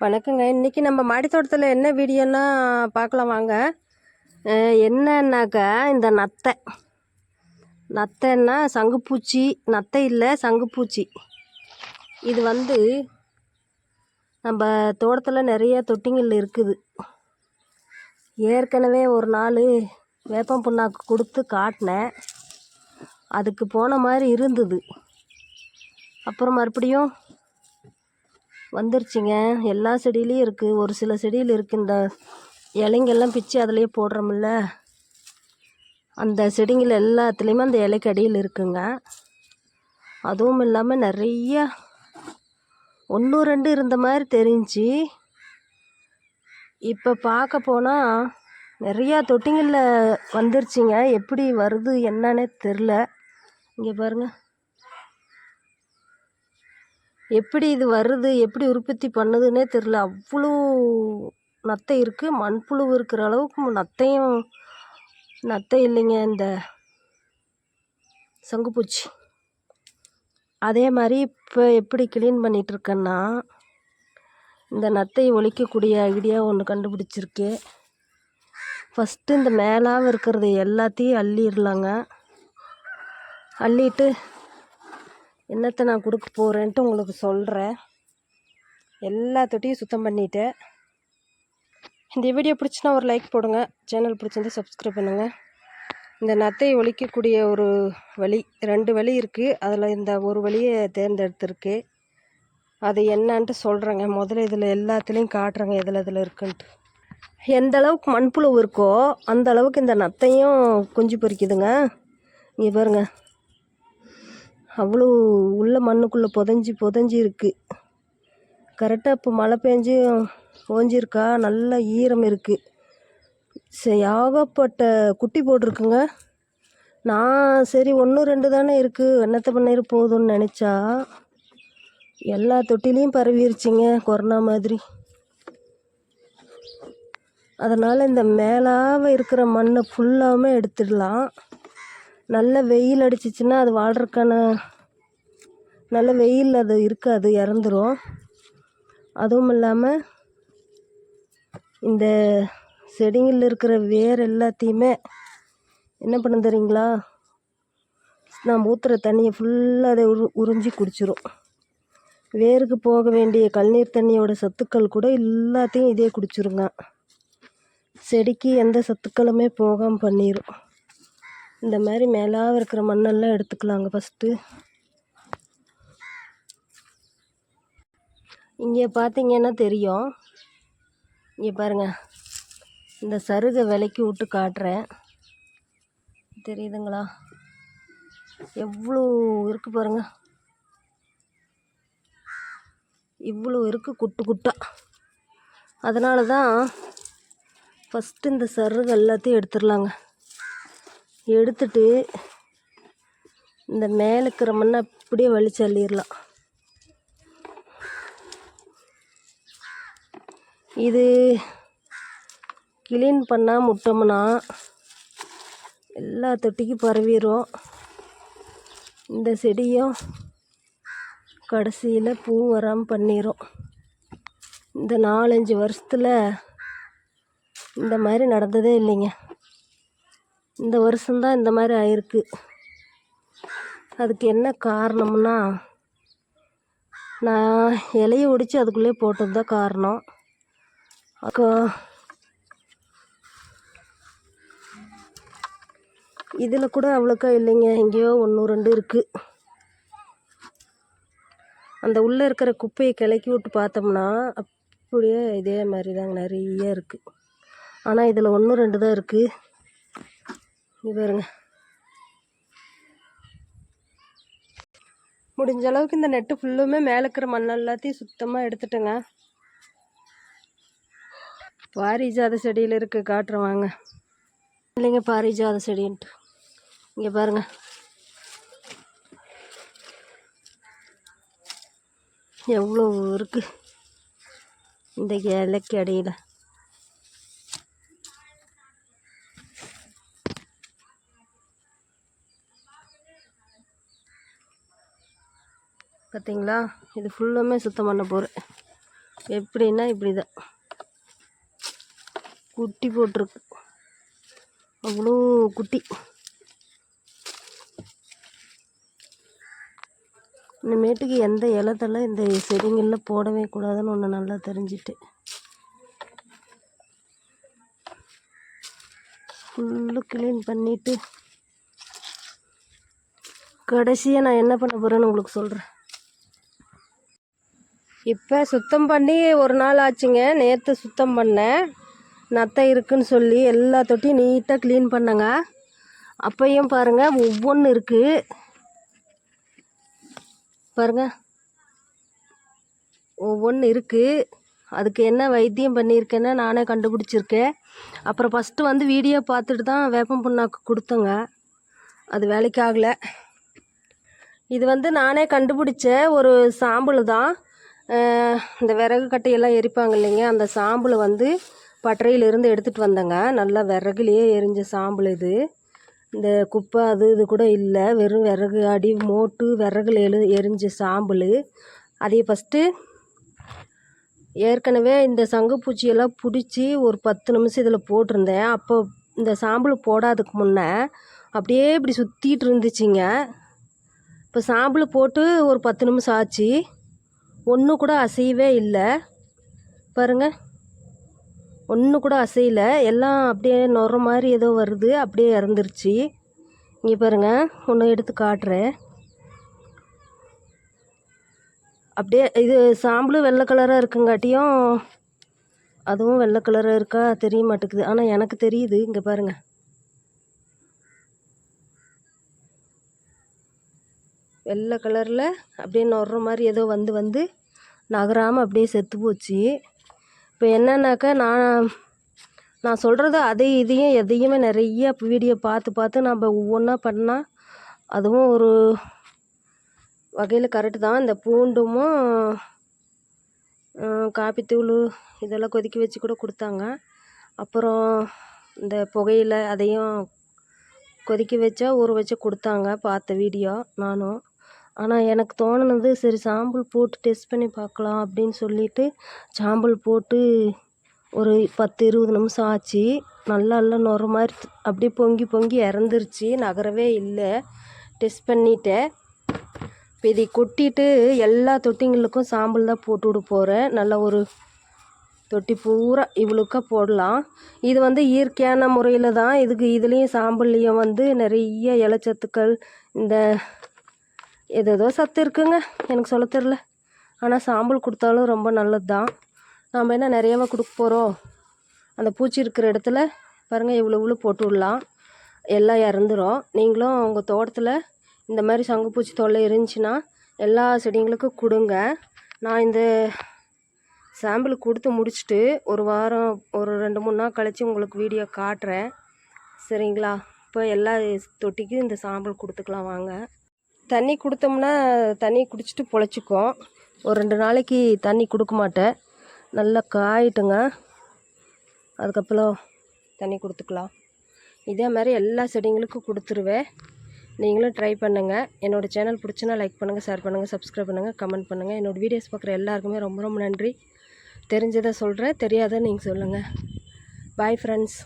வணக்கங்க. இன்றைக்கி நம்ம மாடி தோட்டத்தில் என்ன வீடியோன்னா பார்க்கலாம் வாங்க. என்னன்னாக்கா இந்த நத்தை. நத்தைன்னா சங்குப்பூச்சி. நத்தை இல்லை சங்குப்பூச்சி. இது வந்து நம்ம தோட்டத்தில் நிறைய தொட்டிங்கள் இருக்குது. ஏற்கனவே ஒரு நாள் வேப்பம் புண்ணாக்கு கொடுத்து காட்டினேன். அதுக்கு போன மாதிரி இருந்தது. அப்புறம் மறுபடியும் வந்துருச்சுங்க. எல்லா செடியிலையும் இருக்குது ஒரு சில செடியில் இருக்குது இந்த இலைங்கெல்லாம் பிச்சு அதுலேயே போடுறோம்ல. அந்த செடிங்கள் எல்லாத்துலேயுமே அந்த இலைக்கு அடியில் இருக்குங்க. அதுவும் இல்லாமல் நிறைய ஒன்று ரெண்டு இருந்த மாதிரி தெரிஞ்சு இப்போ பார்க்க போனால் நிறையா தொட்டிங்களில் வந்துருச்சுங்க. எப்படி வருது என்னன்னே தெரில இங்கே பாருங்கள் எப்படி இது வருது எப்படி உற்பத்தி பண்ணுதுன்னே தெரில அவ்வளோ நத்தை இருக்குது மண்புழு இருக்கிற அளவுக்கு நத்தையும் நத்தை இல்லைங்க இந்த சங்குப்பூச்சி. அதே மாதிரி இப்போ எப்படி க்ளீன் பண்ணிகிட்ருக்கேன்னா இந்த நத்தை ஒழிக்கக்கூடிய ஐடியா ஒன்று கண்டுபிடிச்சிருக்கேன். ஃபஸ்ட்டு இந்த மேலாக இருக்கிறது எல்லாத்தையும் அள்ளிடலாங்க. அள்ளிட்டு என்னத்தை நான் கொடுக்க போகிறேன்ட்டு உங்களுக்கு சொல்கிறேன் எல்லா தொட்டியும் சுத்தம் பண்ணிட்டேன் இந்த வீடியோ பிடிச்சினா ஒரு லைக் போடுங்க. சேனல் பிடிச்சிருந்து சப்ஸ்கிரைப் பண்ணுங்கள் இந்த நத்தை ஒழிக்கக்கூடிய ஒரு வழி ரெண்டு வழி இருக்குது அதில் இந்த ஒரு வழியை தேர்ந்தெடுத்திருக்கு. அது என்னன்ட்டு சொல்கிறேங்க முதல்ல இதில் எல்லாத்துலேயும் காட்டுறேங்க எதில் இதில் இருக்குன்ட்டு. எந்த அளவுக்கு மண்புழு இருக்கோ அந்த அளவுக்கு இந்த நத்தையும் குஞ்சு பொரிக்குதுங்க. இங்கே பாருங்கள் அவ்வளோ உள்ள மண்ணுக்குள்ளே புதஞ்சி புதஞ்சி இருக்குது கரெக்டாக இப்போ மழை பெஞ்சு ஓஞ்சிருக்கா நல்லா ஈரம் இருக்குது சரி ஏகப்பட்ட குட்டி போட்டிருக்குங்க. நான் சரி ஒன்று ரெண்டு தானே இருக்குது என்னத்தை பண்ணிரு போதும்னு நினச்சா? எல்லா தொட்டிலையும் பரவிருச்சுங்க கொரோனா மாதிரி. அதனால் இந்த மேலாக இருக்கிற மண்ணை ஃபுல்லாமே எடுத்துடலாம். நல்ல வெயில் அடிச்சிச்சுன்னா அது வாழ்கிறக்கான நல்ல வெயில் அது இருக்காது இறந்துரும். அதுவும் இல்லாமல் இந்த செடிங்களில் இருக்கிற வேர் எல்லாத்தையுமே என்ன பண்ண தெரியுங்களா? நான் ஊற்றுற தண்ணியை ஃபுல்லாக அதை உரு உறிஞ்சி குடிச்சிரும். வேருக்கு போக வேண்டிய கல்நீர் தண்ணியோட சத்துக்கள் கூட எல்லாத்தையும் இதே குடிச்சிருங்க. செடிக்கு எந்த சத்துக்களுமே போகாமல் பண்ணிடும் இந்த மாதிரி மேலாக இருக்கிற மண்ணெல்லாம் எடுத்துக்கலாங்க ஃபஸ்ட்டு. இங்கே பார்த்தீங்கன்னா தெரியும். இங்கே பாருங்கள் இந்த சருகை விலைக்கு விட்டு காட்டுறேன். தெரியுதுங்களா? எவ்வளோ இருக்குது பாருங்க. இவ்வளோ இருக்குது குட்டு குட்டாக அதனால தான் ஃபஸ்ட்டு இந்த சருகு எல்லாத்தையும் எடுத்துடலாங்க. எடுத்துட்டு இந்த மேலே இருக்கிற மண்ணை அப்படியே வலிச்சு அள்ளிடலாம். இது கிளீன் பண்ணால் முட்டோம்னா எல்லா தொட்டிக்கும் பரவிடும் இந்த செடியும் கடைசியில் பூ வராமல் பண்ணிடும் இந்த நாலஞ்சு வருஷத்தில் இந்த மாதிரி நடந்ததே இல்லைங்க. இந்த வருஷம்தான் இந்த மாதிரி ஆயிருக்கு. அதுக்கு என்ன காரணம்னா நான் இலையை ஒடிச்சு அதுக்குள்ளே போட்டது தான் காரணம். அக்கா இதில் கூட அவ்வளோக்கா இல்லைங்க. எங்கேயோ ஒன்று ரெண்டு இருக்குது அந்த உள்ளே இருக்கிற குப்பையை கிளக்கி விட்டு பார்த்தோம்னா அப்படியே இதே மாதிரி தாங்க நிறைய இருக்குது ஆனால் இதில் ஒன்று ரெண்டு தான் இருக்குது இங்க பாருங்க. முடிஞ்ச அளவுக்கு இந்த நெட்டு ஃபுல்லுமே மேலே இருக்கிற மண் எல்லாத்தையும் சுத்தமாக எடுத்துட்டேங்க. பாரிஜாத செடியில் இருக்கு காட்டுறேன் வாங்க. இல்லைங்க பாரிஜாத செடின்ட்டு. இங்கே பாருங்க. எவ்வளோ இருக்கு. இந்த இலைக்கு அடியில். பார்த்தீங்களா இது ஃபுல்லுமே சுத்தம் பண்ண போகிறேன் எப்படின்னா இப்படி தான் குட்டி போட்டிருக்கு. அவ்வளோ குட்டி. இனிமேட்டுக்கு எந்த இலத்தெல்லாம் இந்த செடிங்களில் போடவே கூடாதுன்னு ஒன்று நல்லா தெரிஞ்சுட்டு. ஃபுல்லு க்ளீன் பண்ணிவிட்டு கடைசியாக நான் என்ன பண்ண போகிறேன்னு உங்களுக்கு சொல்கிறேன் இப்போ சுத்தம் பண்ணி ஒரு நாள் ஆச்சுங்க. நேற்று சுத்தம் பண்ணேன். நத்தை இருக்குன்னு சொல்லி எல்லா தொட்டியும் நீட்டாக க்ளீன் பண்ணேங்க. அப்பையும் பாருங்கள் ஒவ்வொன்று இருக்குது பாருங்கள் ஒவ்வொன்று இருக்குது அதுக்கு என்ன வைத்தியம் பண்ணியிருக்கேன்னு நானே கண்டுபிடிச்சிருக்கேன். அப்புறம் ஃபஸ்ட்டு வந்து வீடியோ பார்த்துட்டு தான் வேப்பம் புண்ணாக்கு கொடுத்தேங்க. அது வேலைக்கு ஆகலை. இது வந்து நானே கண்டுபிடிச்ச ஒரு சாம்பிள் தான். இந்த விறகு கட்டையெல்லாம் எரிப்பாங்க இல்லைங்க. அந்த சாம்பிள் வந்து பட்டறையிலிருந்து எடுத்துகிட்டு வந்தேங்க. நல்லா விறகுலையே எரிஞ்ச சாம்பிள் இது. இந்த குப்பை அது இது கூட இல்லை. வெறும் விறகு அடி மோட்டு விறகுல எழு எரிஞ்ச சாம்பல். அதை ஃபஸ்ட்டு ஏற்கனவே இந்த சங்குப்பூச்சியெல்லாம் பிடிச்சி ஒரு பத்து நிமிஷம் இதில் போட்டிருந்தேன். அப்போ இந்த சாம்பல் போடாததுக்கு முன்னே அப்படியே இப்படி சுற்றிட்டு இருந்துச்சுங்க. இப்போ சாம்பல் போட்டு ஒரு பத்து நிமிஷம் ஆச்சு. ஒன்று கூட அசையவே இல்லை. பாருங்கள் ஒன்று கூட அசையல. எல்லாம் அப்படியே நுற மாதிரி ஏதோ வருது. அப்படியே இறந்துருச்சு. இங்கே பாருங்க. ஒன்று எடுத்து காட்டுறேன். அப்படியே இது சாம்பலும் வெள்ளை கலராக இருக்குங்காட்டியும் அதுவும் வெள்ளை கலராக இருக்கா தெரிய மாட்டேங்குது. ஆனால் எனக்கு தெரியுது. இங்கே பாருங்கள் வெள்ளை கலரில் அப்படியே நுற மாதிரி ஏதோ வந்து வந்து நகராமல் அப்படியே செத்து போச்சு. இப்போ என்னன்னாக்கா நான் நான் சொல்கிறது அதை இதையும் எதையுமே நிறைய வீடியோ பார்த்து பார்த்து நம்ம ஒவ்வொன்றா பண்ணால் அதுவும் ஒரு வகையில் கரெக்டு தான். இந்த பூண்டும் காப்பித்தூள் இதெல்லாம் கொதிக்க வச்சு கூட கொடுத்தாங்க. அப்புறம் இந்த புகையில அதையும் கொதிக்க வச்சா ஊற வச்சு கொடுத்தாங்க பார்த்த வீடியோ நானும். ஆனால் எனக்கு தோணுனது சரி சாம்பல் போட்டு டெஸ்ட் பண்ணி பார்க்கலாம் அப்படின்னு சொல்லிட்டு சாம்பல் போட்டு ஒரு பத்து இருபது நிமிஷம் ஆச்சு. நல்லா எல்லாம் நுர மாதிரி அப்படியே பொங்கி பொங்கி இறந்துருச்சு. நகரவே இல்லை. டெஸ்ட் பண்ணிட்டேன். இப்போ இதை கொட்டிட்டு எல்லா தொட்டிங்களுக்கும் சாம்பல் தான் போட்டு விட போகிறேன் நல்ல ஒரு தொட்டி பூரா இவ்வளோக்கா போடலாம். இது வந்து இயற்கையான முறையில் தான். இதுக்கு இதுலேயும் சாம்பல்லையும் வந்து நிறைய இலச்சத்துக்கள் இந்த ஏதேதோ சத்து இருக்குங்க. எனக்கு சொல்ல தெரில ஆனால் சாம்பல் கொடுத்தாலும் ரொம்ப நல்லது தான் நாம் என்ன நிறையவா கொடுக்க போகிறோம் அந்த பூச்சி இருக்கிற இடத்துல பாருங்கள் இவ்வளோ இவ்வளோ போட்டு விடலாம். எல்லாம் இறந்துரும். நீங்களும் உங்கள் தோட்டத்தில் இந்த மாதிரி சங்குப்பூச்சி தொல்லை இருந்துச்சுன்னா எல்லா செடிங்களுக்கும் கொடுங்க. நான் இந்த சாம்பிள் கொடுத்து முடிச்சுட்டு ஒரு வாரம் ஒரு ரெண்டு மூணு நாள் கழித்து உங்களுக்கு வீடியோ காட்டுறேன். சரிங்களா? இப்போ எல்லா தொட்டிக்கும் இந்த சாம்பிள் கொடுத்துக்கலாம் வாங்க. தண்ணி கொடுத்தோம்னா தண்ணி குடிச்சிட்டு பொழைச்சிக்கும் ஒரு ரெண்டு நாளைக்கு தண்ணி கொடுக்க மாட்டேன். நல்லா காயிட்டுங்க. அதுக்கப்புறம் தண்ணி கொடுத்துக்கலாம். இதே மாதிரி எல்லா செடிங்களுக்கும் கொடுத்துருவேன். நீங்களும் ட்ரை பண்ணுங்கள் என்னோடய சேனல் பிடிச்சினா லைக் பண்ணுங்கள் ஷேர் பண்ணுங்கள் சப்ஸ்கிரைப் பண்ணுங்கள் கமெண்ட் பண்ணுங்கள் என்னோடய வீடியோஸ் பார்க்குற எல்லாருக்குமே ரொம்ப ரொம்ப நன்றி. தெரிஞ்சதை சொல்கிறேன் தெரியாத நீங்கள் சொல்லுங்கள் பாய் ஃப்ரெண்ட்ஸ்